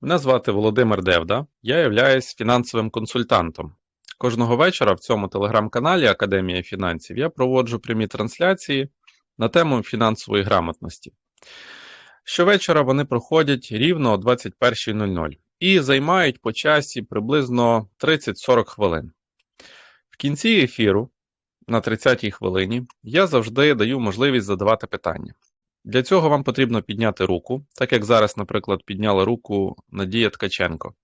Мене звати Володимир Девда, я являюсь фінансовим консультантом. Кожного вечора в цьому телеграм-каналі Академія фінансів я проводжу прямі трансляції на тему фінансової грамотності. Щовечора вони проходять рівно о 21.00 і займають по часі приблизно 30-40 хвилин. В кінці ефіру, на 30-й хвилині, я завжди даю можливість задавати питання. Для цього вам потрібно підняти руку, так як зараз, наприклад, підняла руку Надія Ткаченко.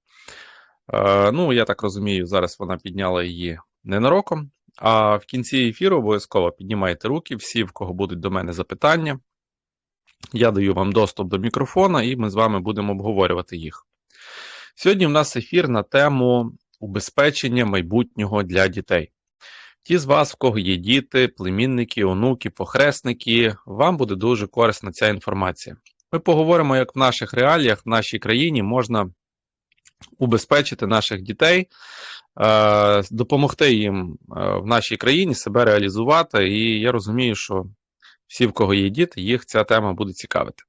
Е, ну, я так розумію, зараз вона підняла її ненароком. А в кінці ефіру обов'язково піднімайте руки, всі, в кого будуть до мене запитання. Я даю вам доступ до мікрофона, і ми з вами будемо обговорювати їх. Сьогодні в нас ефір на тему убезпечення майбутнього для дітей. Ті з вас, в кого є діти, племінники, онуки, похресники, вам буде дуже корисна ця інформація. Ми поговоримо, як в наших реаліях, в нашій країні можна убезпечити наших дітей, е, допомогти їм е, в нашій країні себе реалізувати. І я розумію, що всі, в кого є діти, їх ця тема буде цікавити.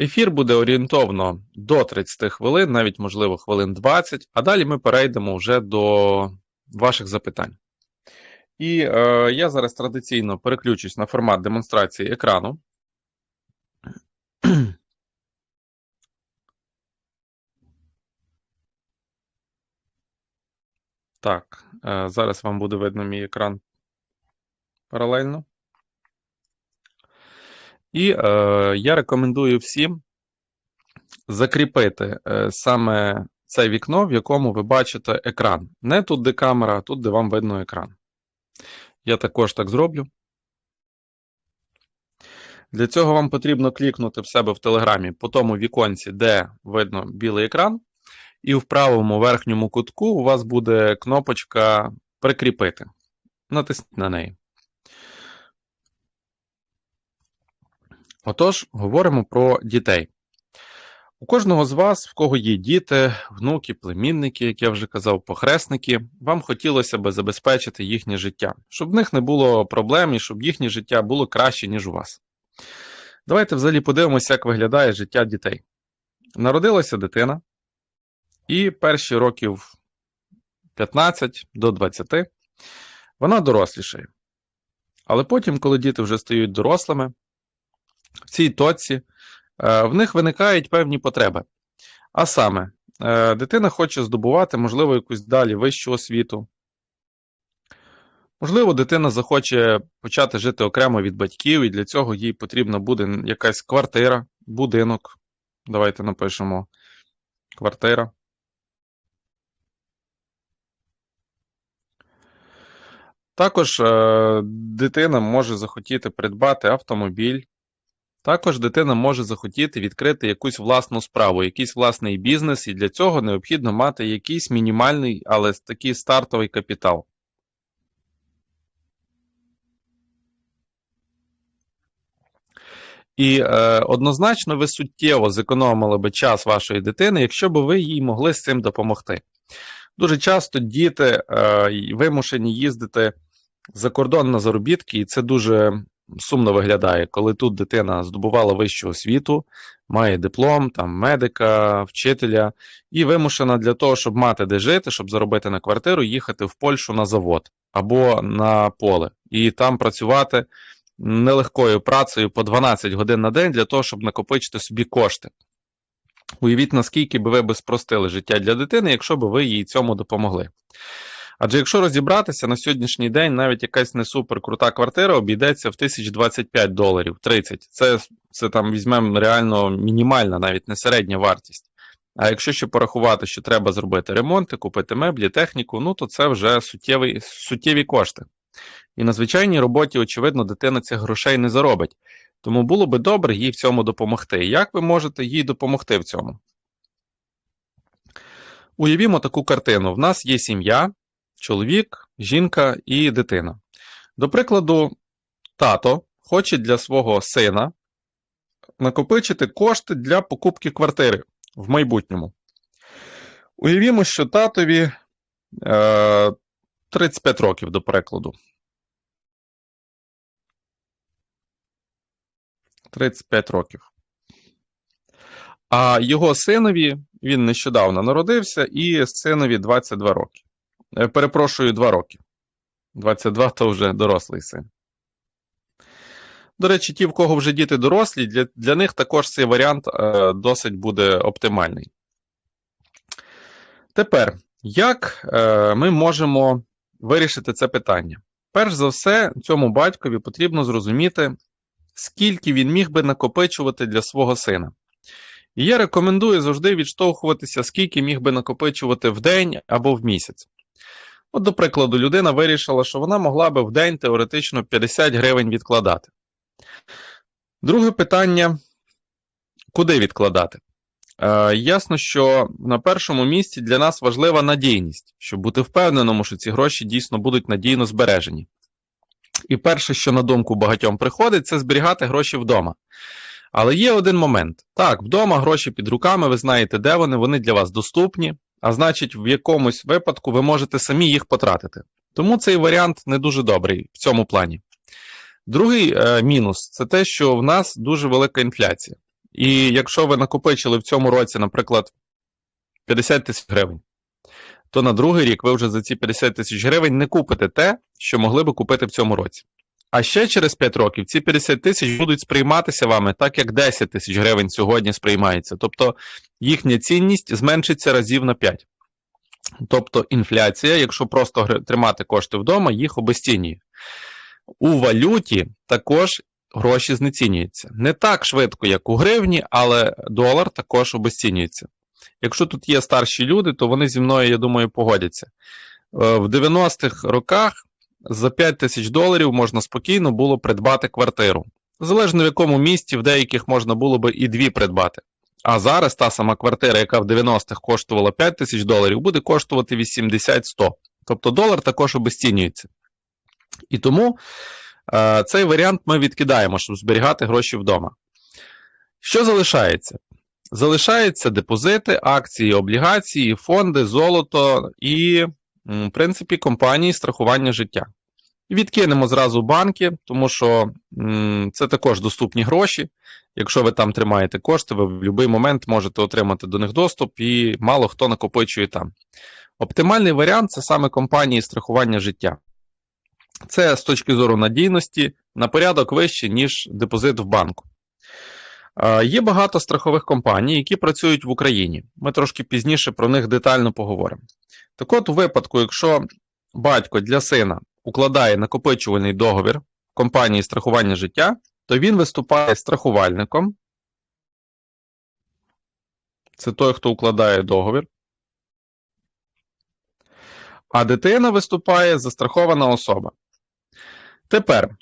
Ефір буде орієнтовно до 30 хвилин, навіть, можливо, хвилин 20, а далі ми перейдемо вже до ваших запитань. І е, я зараз традиційно переключусь на формат демонстрації екрану. Так, е, зараз вам буде видно мій екран паралельно. І е, я рекомендую всім закріпити е, саме це вікно, в якому ви бачите екран. Не тут, де камера, а тут, де вам видно екран. Я також так зроблю. Для цього вам потрібно клікнути в себе в Телеграмі по тому віконці, де видно білий екран. І в правому верхньому кутку у вас буде кнопочка Прикріпити. Натисніть на неї. Отож, говоримо про дітей. У кожного з вас, в кого є діти, внуки, племінники, як я вже казав, похресники, вам хотілося б забезпечити їхнє життя, щоб в них не було проблем і щоб їхнє життя було краще, ніж у вас. Давайте взагалі подивимося, як виглядає життя дітей. Народилася дитина, і перші років 15 до 20 вона дорослішає. Але потім, коли діти вже стають дорослими, в цій точці в них виникають певні потреби. А саме, е, дитина хоче здобувати, можливо, якусь далі вищу освіту. Можливо, дитина захоче почати жити окремо від батьків, і для цього їй потрібна буде якась квартира, будинок. Давайте напишемо квартира. Також е, дитина може захотіти придбати автомобіль, також дитина може захотіти відкрити якусь власну справу, якийсь власний бізнес, і для цього необхідно мати якийсь мінімальний, але такий стартовий капітал. І е, однозначно ви суттєво зекономили би час вашої дитини, якщо б ви їй могли з цим допомогти. Дуже часто діти е, вимушені їздити за кордон на заробітки, і це дуже сумно виглядає, коли тут дитина здобувала вищу освіту, має диплом, там медика, вчителя, і вимушена для того, щоб мати де жити, щоб заробити на квартиру, їхати в Польщу на завод або на поле, і там працювати нелегкою працею по 12 годин на день для того, щоб накопичити собі кошти. Уявіть, наскільки би ви би спростили життя для дитини, якщо б ви їй цьому допомогли. Адже якщо розібратися на сьогоднішній день, навіть якась не супер крута квартира обійдеться в 1025 доларів 30. Це це там візьмемо реально мінімальна, навіть не середня вартість. А якщо ще порахувати, що треба зробити ремонти, купити меблі, техніку, ну то це вже суттєві, суттєві кошти. І на звичайній роботі, очевидно, дитина цих грошей не заробить. Тому було би добре їй в цьому допомогти. Як ви можете їй допомогти в цьому? Уявімо таку картину: в нас є сім'я, чоловік, жінка і дитина. До прикладу, тато хоче для свого сина накопичити кошти для покупки квартири в майбутньому. Уявімо, що татові е, 35 років, до прикладу. 35 років. А його синові, він нещодавно народився, і синові 22 роки. Е, Перепрошую, 2 роки. 22 то вже дорослий син. До речі, ті, в кого вже діти дорослі, для, для них також цей варіант е, досить буде оптимальний. Тепер, як е, ми можемо вирішити це питання? Перш за все, цьому батькові потрібно зрозуміти, скільки він міг би накопичувати для свого сина. І я рекомендую завжди відштовхуватися, скільки міг би накопичувати в день або в місяць. От, до прикладу, людина вирішила, що вона могла би в день теоретично 50 гривень відкладати. Друге питання: куди відкладати? Е, ясно, що на першому місці для нас важлива надійність, щоб бути впевненому, що ці гроші дійсно будуть надійно збережені. І перше, що на думку багатьом приходить, це зберігати гроші вдома. Але є один момент: так, вдома гроші під руками, ви знаєте, де вони, вони для вас доступні, а значить, в якомусь випадку ви можете самі їх потратити. Тому цей варіант не дуже добрий в цьому плані. Другий е, мінус це те, що в нас дуже велика інфляція. І якщо ви накопичили в цьому році, наприклад, 50 тисяч гривень, то на другий рік ви вже за ці 50 тисяч гривень не купите те, що могли би купити в цьому році. А ще через 5 років ці 50 тисяч будуть сприйматися вами так, як 10 тисяч гривень сьогодні сприймається. Тобто їхня цінність зменшиться разів на 5. Тобто інфляція, якщо просто тримати кошти вдома, їх обесцінює. У валюті також гроші знецінюються. Не так швидко, як у гривні, але долар також обесцінюється. Якщо тут є старші люди, то вони зі мною, я думаю, погодяться. Е, В 90-х роках за 5 тисяч доларів можна спокійно було придбати квартиру. Залежно в якому місті, в деяких можна було би і дві придбати. А зараз та сама квартира, яка в 90-х коштувала 5 тисяч доларів, буде коштувати 80-100. Тобто долар також обесцінюється. І тому е, цей варіант ми відкидаємо, щоб зберігати гроші вдома. Що залишається? Залишаються депозити, акції, облігації, фонди, золото і, принципі, компанії страхування життя. Відкинемо зразу банки, тому що це також доступні гроші. Якщо ви там тримаєте кошти, ви в будь-який момент можете отримати до них доступ, і мало хто накопичує там. Оптимальний варіант це саме компанії страхування життя. Це з точки зору надійності на порядок вище, ніж депозит в банку. Е, Є багато страхових компаній, які працюють в Україні. Ми трошки пізніше про них детально поговоримо. Так от, у випадку, якщо батько для сина укладає накопичувальний договір в компанії страхування життя, то він виступає страхувальником. Це той, хто укладає договір. А дитина виступає застрахована особа. Тепер,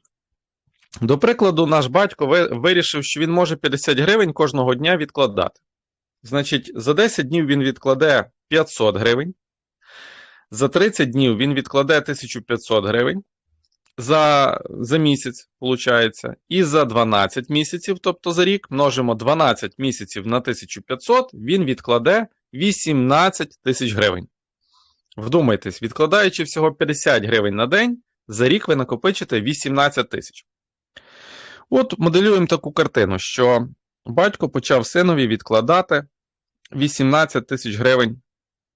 до прикладу, наш батько вирішив, що він може 50 гривень кожного дня відкладати. Значить, за 10 днів він відкладе 500 гривень, за 30 днів він відкладе 1500 гривень, за, за місяць, виходить, і за 12 місяців, тобто за рік, множимо 12 місяців на 1500, він відкладе 18 тисяч гривень. Вдумайтесь, відкладаючи всього 50 гривень на день, за рік ви накопичите 18 тисяч. От моделюємо таку картину, що батько почав синові відкладати 18 тисяч гривень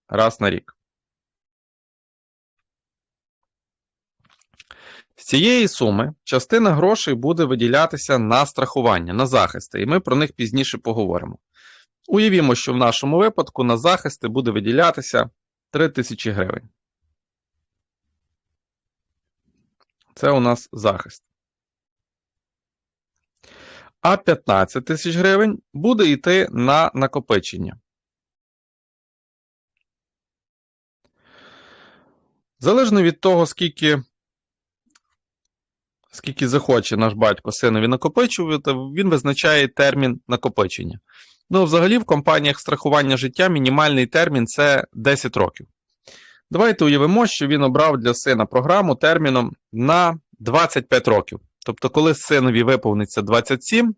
раз на рік. З цієї суми частина грошей буде виділятися на страхування, на захисти, і ми про них пізніше поговоримо. Уявімо, що в нашому випадку на захисти буде виділятися 3 тисячі гривень. Це у нас захист. А 15 тисяч гривень буде йти на накопичення. Залежно від того, скільки, скільки захоче наш батько синові накопичувати, він визначає термін накопичення. Ну, взагалі, в компаніях страхування життя мінімальний термін це 10 років. Давайте уявимо, що він обрав для сина програму терміном на 25 років. Тобто, коли синові виповниться 27,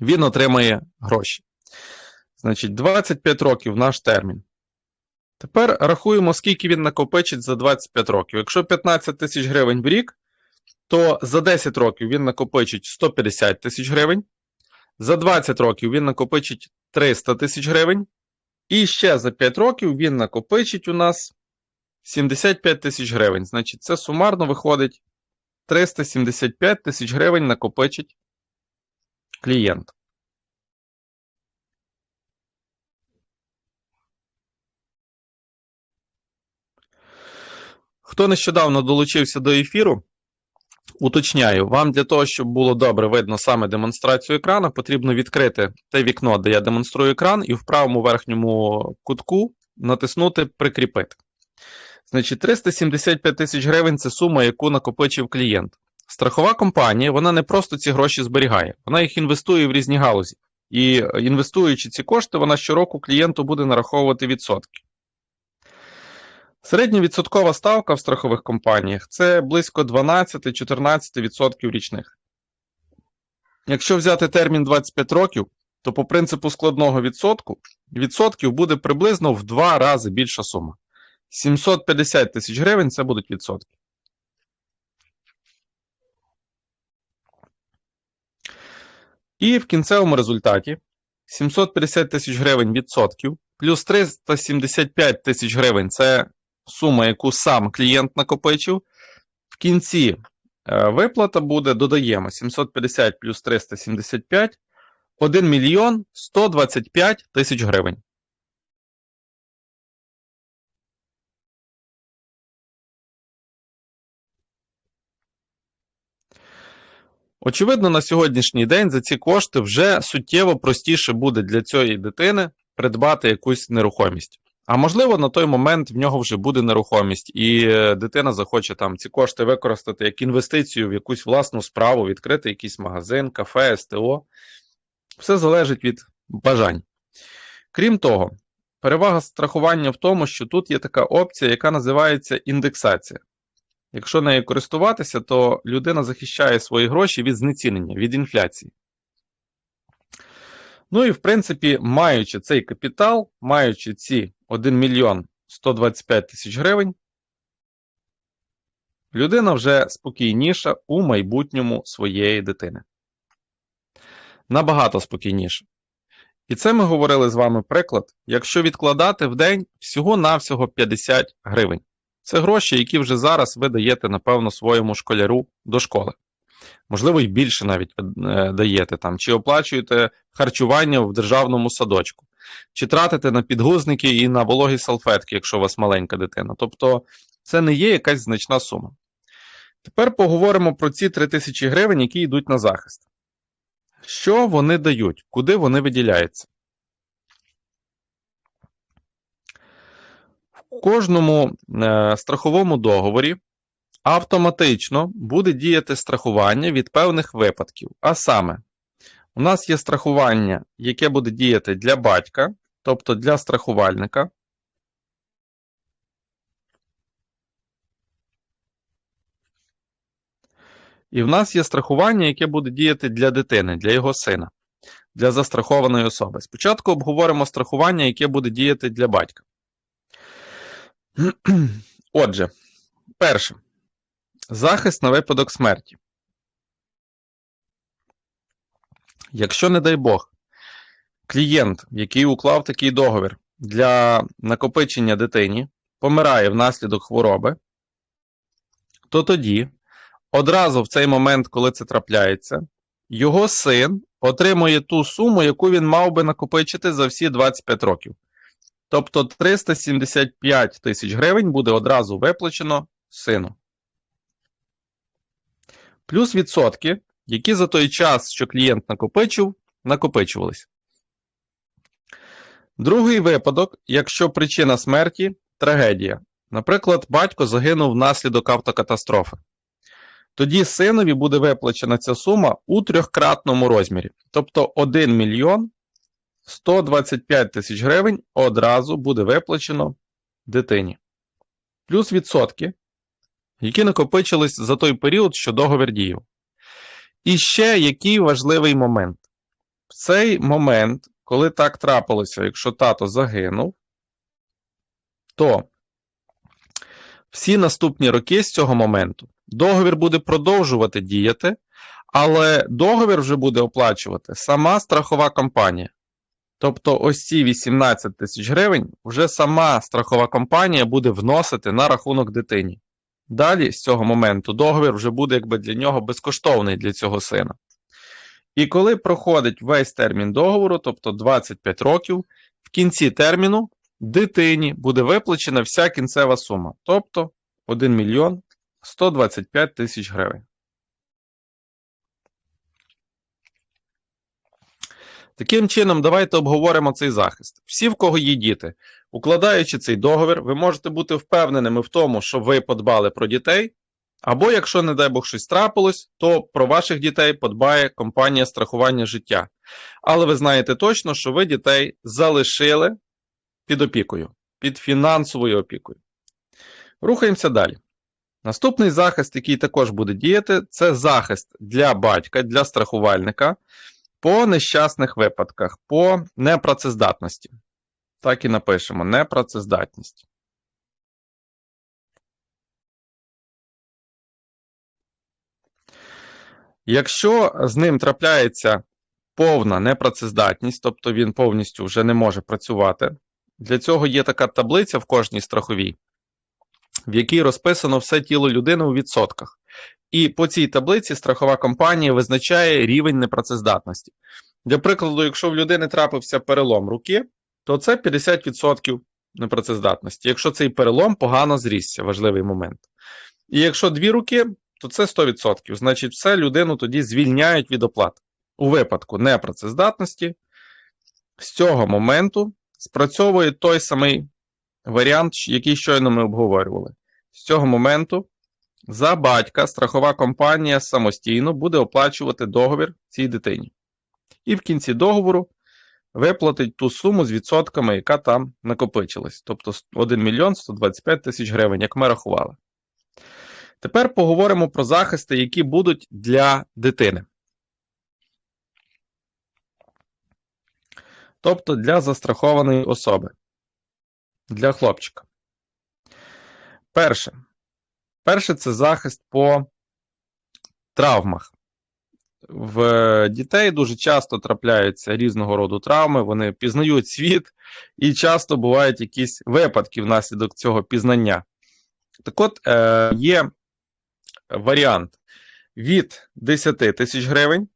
він отримає гроші. Значить, 25 років наш термін. Тепер рахуємо, скільки він накопичить за 25 років. Якщо 15 тисяч гривень в рік, то за 10 років він накопичить 150 тисяч гривень. За 20 років він накопичить 300 тисяч гривень. І ще за 5 років він накопичить у нас 75 тисяч гривень. Значить, це сумарно виходить 375 тисяч гривень накопичить клієнт. Хто нещодавно долучився до ефіру, уточняю, вам для того, щоб було добре видно саме демонстрацію екрану, потрібно відкрити те вікно, де я демонструю екран, і в правому верхньому кутку натиснути Прикріпити. Значить, 375 тисяч гривень це сума, яку накопичив клієнт. Страхова компанія вона не просто ці гроші зберігає, вона їх інвестує в різні галузі. І інвестуючи ці кошти, вона щороку клієнту буде нараховувати відсотки. Середньовідсоткова ставка в страхових компаніях це близько 12-14% річних. Якщо взяти термін 25 років, то по принципу складного відсотку відсотків буде приблизно в 2 рази більша сума. 750 тисяч гривень це будуть відсотки. І в кінцевому результаті 750 тисяч гривень відсотків, плюс 375 тисяч гривень це сума, яку сам клієнт накопичив. В кінці е, виплата буде, додаємо 750 плюс 375 1 мільйон 125 тисяч гривень. Очевидно, на сьогоднішній день за ці кошти вже суттєво простіше буде для цієї дитини придбати якусь нерухомість. А можливо, на той момент в нього вже буде нерухомість, і е, дитина захоче там ці кошти використати як інвестицію в якусь власну справу, відкрити якийсь магазин, кафе, СТО. Все залежить від бажань. Крім того, перевага страхування в тому, що тут є така опція, яка називається індексація. Якщо нею користуватися, то людина захищає свої гроші від знецінення, від інфляції. Ну і в принципі, маючи цей капітал, маючи ці 1 мільйон 125 тисяч гривень, людина вже спокійніша у майбутньому своєї дитини. Набагато спокійніше. І це ми говорили з вами приклад, якщо відкладати в день всього-навсього 50 гривень. Це гроші, які вже зараз ви даєте, напевно, своєму школяру до школи. Можливо, і більше навіть е, даєте там, чи оплачуєте харчування в державному садочку, чи тратите на підгузники і на вологі салфетки, якщо у вас маленька дитина. Тобто це не є якась значна сума. Тепер поговоримо про ці 3000 гривень, які йдуть на захист. Що вони дають, куди вони виділяються? Кожному е, страховому договорі автоматично буде діяти страхування від певних випадків. А саме, у нас є страхування, яке буде діяти для батька, тобто для страхувальника. І в нас є страхування, яке буде діяти для дитини, для його сина, для застрахованої особи. Спочатку обговоримо страхування, яке буде діяти для батька. Отже, перше. Захист на випадок смерті. Якщо, не дай Бог, клієнт, який уклав такий договір для накопичення дитині, помирає внаслідок хвороби, то тоді, одразу в цей момент, коли це трапляється, його син отримує ту суму, яку він мав би накопичити за всі 25 років. Тобто 375 тисяч гривень буде одразу виплачено сину. Плюс відсотки, які за той час, що клієнт накопичив, накопичувались. Другий випадок, якщо причина смерті трагедія. Наприклад, батько загинув внаслідок автокатастрофи. Тоді синові буде виплачена ця сума у трьохкратному розмірі. Тобто 1 мільйон 125 тисяч гривень одразу буде виплачено дитині. Плюс відсотки, які накопичились за той період, що договір діяв. І ще який важливий момент. В цей момент, коли так трапилося, якщо тато загинув, то всі наступні роки з цього моменту договір буде продовжувати діяти, але договір вже буде оплачувати сама страхова компанія. Тобто ось ці 18 тисяч гривень вже сама страхова компанія буде вносити на рахунок дитині. Далі з цього моменту договір вже буде якби для нього безкоштовний для цього сина. І коли проходить весь термін договору, тобто 25 років, в кінці терміну дитині буде виплачена вся кінцева сума, тобто 1 мільйон 125 тисяч гривень. Таким чином, давайте обговоримо цей захист. Всі, в кого є діти, укладаючи цей договір, ви можете бути впевненими в тому, що ви подбали про дітей, або, якщо, не дай Бог, щось трапилось, то про ваших дітей подбає компанія страхування життя. Але ви знаєте точно, що ви дітей залишили під опікою, під фінансовою опікою. Рухаємося далі. Наступний захист, який також буде діяти, це захист для батька, для страхувальника по нещасних випадках, по непрацездатності. Так і напишемо: непрацездатність. Якщо з ним трапляється повна непрацездатність, тобто він повністю вже не може працювати, для цього є така таблиця в кожній страховій, в якій розписано все тіло людини у відсотках. І по цій таблиці страхова компанія визначає рівень непрацездатності. Для прикладу, якщо в людини трапився перелом руки, то це 50% непрацездатності. Якщо цей перелом погано зрісся, важливий момент. І якщо дві руки, то це 100%. Значить, все людину тоді звільняють від оплат. У випадку непрацездатності з цього моменту спрацьовує той самий варіант, який щойно ми обговорювали. З цього моменту за батька страхова компанія самостійно буде оплачувати договір цій дитині. І в кінці договору виплатить ту суму з відсотками, яка там накопичилась. Тобто 1 мільйон 125 тисяч гривень, як ми рахували. Тепер поговоримо про захисти, які будуть для дитини. Тобто для застрахованої особи. Для хлопчика. Перше. Перше це захист по травмах. В дітей дуже часто трапляються різного роду травми, вони пізнають світ, і часто бувають якісь випадки внаслідок цього пізнання. Так от, е, є варіант від 10 тисяч гривень.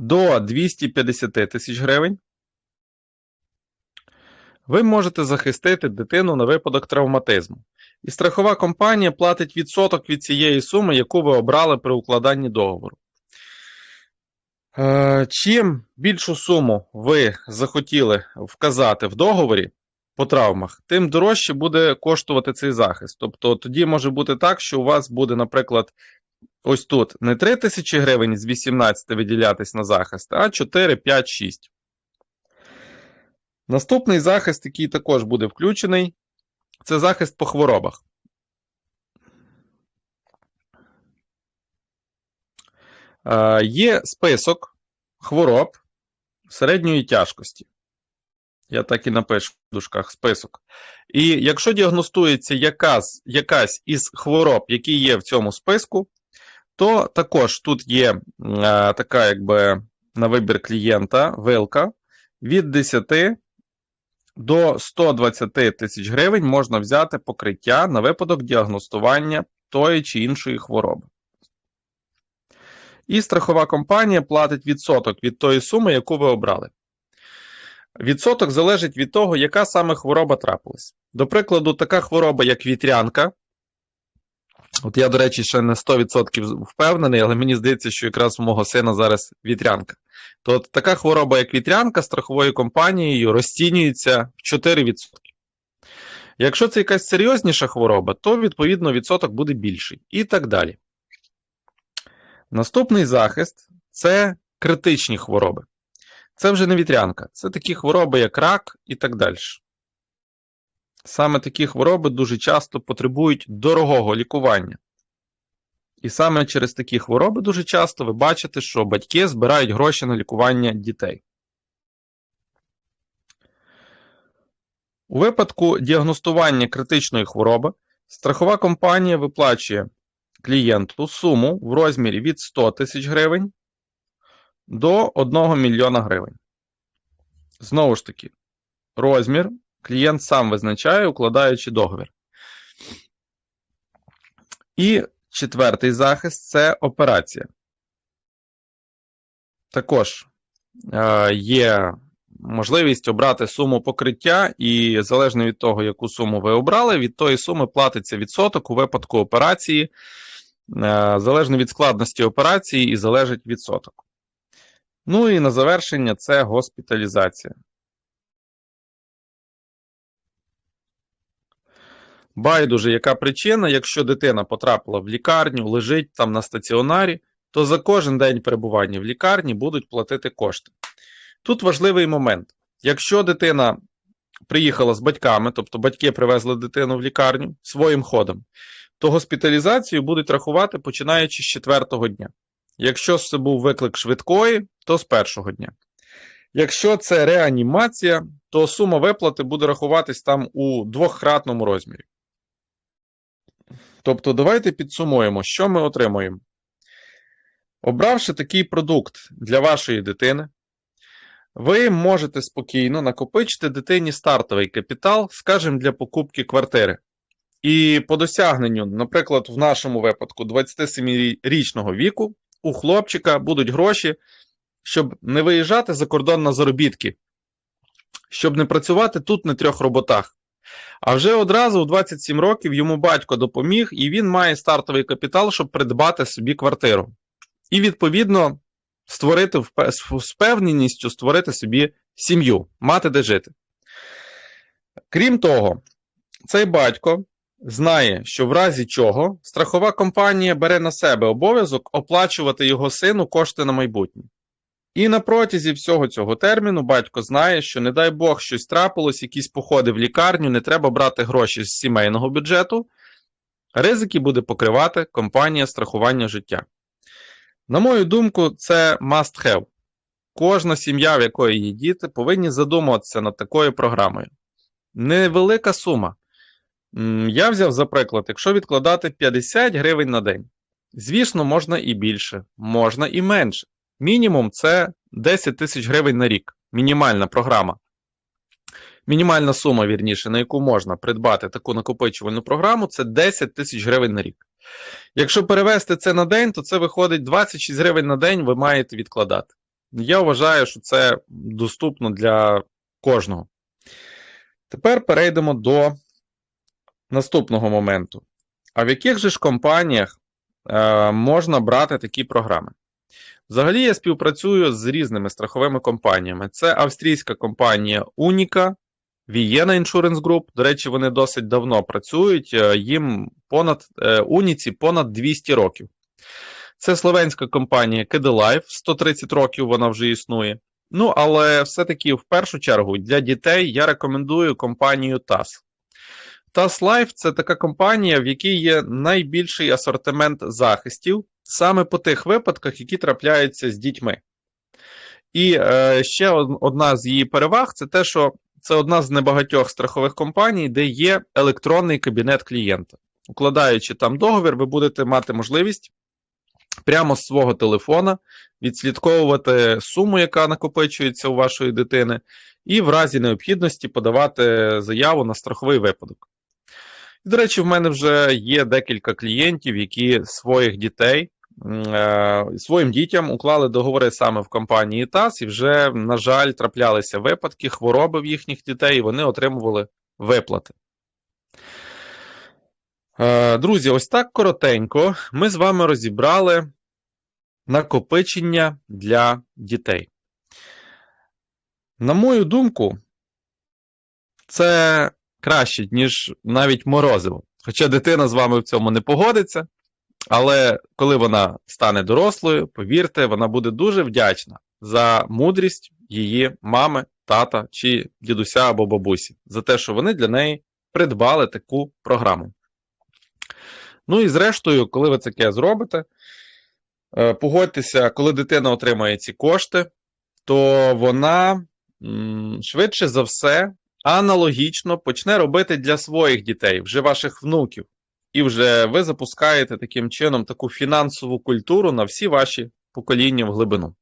До 250 тисяч гривень ви можете захистити дитину на випадок травматизму. І страхова компанія платить відсоток від цієї суми, яку ви обрали при укладанні договору. Е, чим більшу суму ви захотіли вказати в договорі по травмах, тим дорожче буде коштувати цей захист. Тобто тоді може бути так, що у вас буде, наприклад, ось тут не 3 тисячі гривень з 18 виділятись на захист, а 4, 5, 6. Наступний захист, який також буде включений, це захист по хворобах. Е, Є список хвороб середньої тяжкості. Я так і напишу в дужках список. І якщо діагностується якась, якась із хвороб, які є в цьому списку, то також тут є е, така, якби на вибір клієнта вилка від 10 до 120 тисяч гривень можна взяти покриття на випадок діагностування тої чи іншої хвороби. І страхова компанія платить відсоток від тої суми, яку ви обрали. Відсоток залежить від того, яка саме хвороба трапилась. До прикладу, така хвороба, як вітрянка. От я, до речі, ще не 100% впевнений, але мені здається, що якраз у мого сина зараз вітрянка. То от така хвороба, як вітрянка, страховою компанією розцінюється в 4%. Якщо це якась серйозніша хвороба, то відповідно відсоток буде більший. І так далі. Наступний захист це критичні хвороби. Це вже не вітрянка, це такі хвороби, як рак і так далі. Саме такі хвороби дуже часто потребують дорогого лікування. І саме через такі хвороби дуже часто ви бачите, що батьки збирають гроші на лікування дітей. У випадку діагностування критичної хвороби страхова компанія виплачує клієнту суму в розмірі від 100 тисяч гривень до 1 мільйона гривень. Знову ж таки, розмір клієнт сам визначає, укладаючи договір. І четвертий захист це операція. Також е, є можливість обрати суму покриття, і залежно від того, яку суму ви обрали, від тої суми платиться відсоток у випадку операції, е, залежно від складності операції і залежить відсоток. Ну і на завершення це госпіталізація. Байдуже, яка причина, якщо дитина потрапила в лікарню, лежить там на стаціонарі, то за кожен день перебування в лікарні будуть платити кошти. Тут важливий момент. Якщо дитина приїхала з батьками, тобто батьки привезли дитину в лікарню своїм ходом, то госпіталізацію будуть рахувати починаючи з четвертого дня. Якщо це був виклик швидкої, то з першого дня. Якщо це реанімація, то сума виплати буде рахуватись там у двохкратному розмірі. Тобто, давайте підсумуємо, що ми отримуємо. Обравши такий продукт для вашої дитини, ви можете спокійно накопичити дитині стартовий капітал, скажімо, для покупки квартири. І по досягненню, наприклад, в нашому випадку 27-річного віку, у хлопчика будуть гроші, щоб не виїжджати за кордон на заробітки, щоб не працювати тут на трьох роботах. А вже одразу у 27 років йому батько допоміг, і він має стартовий капітал, щоб придбати собі квартиру. І, відповідно, створити з впевненістю створити собі сім'ю, мати де жити. Крім того, цей батько знає, що в разі чого страхова компанія бере на себе обов'язок оплачувати його сину кошти на майбутнє. І на протязі всього цього терміну батько знає, що, не дай Бог, щось трапилось, якісь походи в лікарню, не треба брати гроші з сімейного бюджету, ризики буде покривати компанія страхування життя. На мою думку, це must have. Кожна сім'я, в якої є діти, повинні задумуватися над такою програмою. Невелика сума. Я взяв за приклад, якщо відкладати 50 гривень на день. Звісно, можна і більше, можна і менше. Мінімум це 10 тисяч гривень на рік. Мінімальна програма. Мінімальна сума, вірніше, на яку можна придбати таку накопичувальну програму, це 10 тисяч гривень на рік. Якщо перевести це на день, то це виходить 26 гривень на день ви маєте відкладати. Я вважаю, що це доступно для кожного. Тепер перейдемо до наступного моменту. А в яких же ж компаніях е, можна брати такі програми? Взагалі, я співпрацюю з різними страховими компаніями. Це австрійська компанія Unica, Vienna Insurance Group. До речі, вони досить давно працюють, е, їм понад е, Уніці понад 200 років. Це словенська компанія KDLife, 130 років вона вже існує. Ну, але все-таки в першу чергу для дітей я рекомендую компанію TAS. TAS Life це така компанія, в якій є найбільший асортимент захистів саме по тих випадках, які трапляються з дітьми. І е, ще одна з її переваг це те, що це одна з небагатьох страхових компаній, де є електронний кабінет клієнта. Укладаючи там договір, ви будете мати можливість прямо з свого телефона відслідковувати суму, яка накопичується у вашої дитини, і в разі необхідності подавати заяву на страховий випадок. І, до речі, в мене вже є декілька клієнтів, які своїх дітей своїм дітям уклали договори саме в компанії ТАС, і вже, на жаль, траплялися випадки, хвороби в їхніх дітей, і вони отримували виплати. Е, друзі, ось так коротенько ми з вами розібрали накопичення для дітей. На мою думку, це краще, ніж навіть морозиво. Хоча дитина з вами в цьому не погодиться. Але коли вона стане дорослою, повірте, вона буде дуже вдячна за мудрість її мами, тата чи дідуся або бабусі, за те, що вони для неї придбали таку програму. Ну і зрештою, коли ви таке зробите, е, погодьтеся, коли дитина отримає ці кошти, то вона швидше за все аналогічно почне робити для своїх дітей, вже ваших внуків. І вже ви запускаєте таким чином таку фінансову культуру на всі ваші покоління в глибину.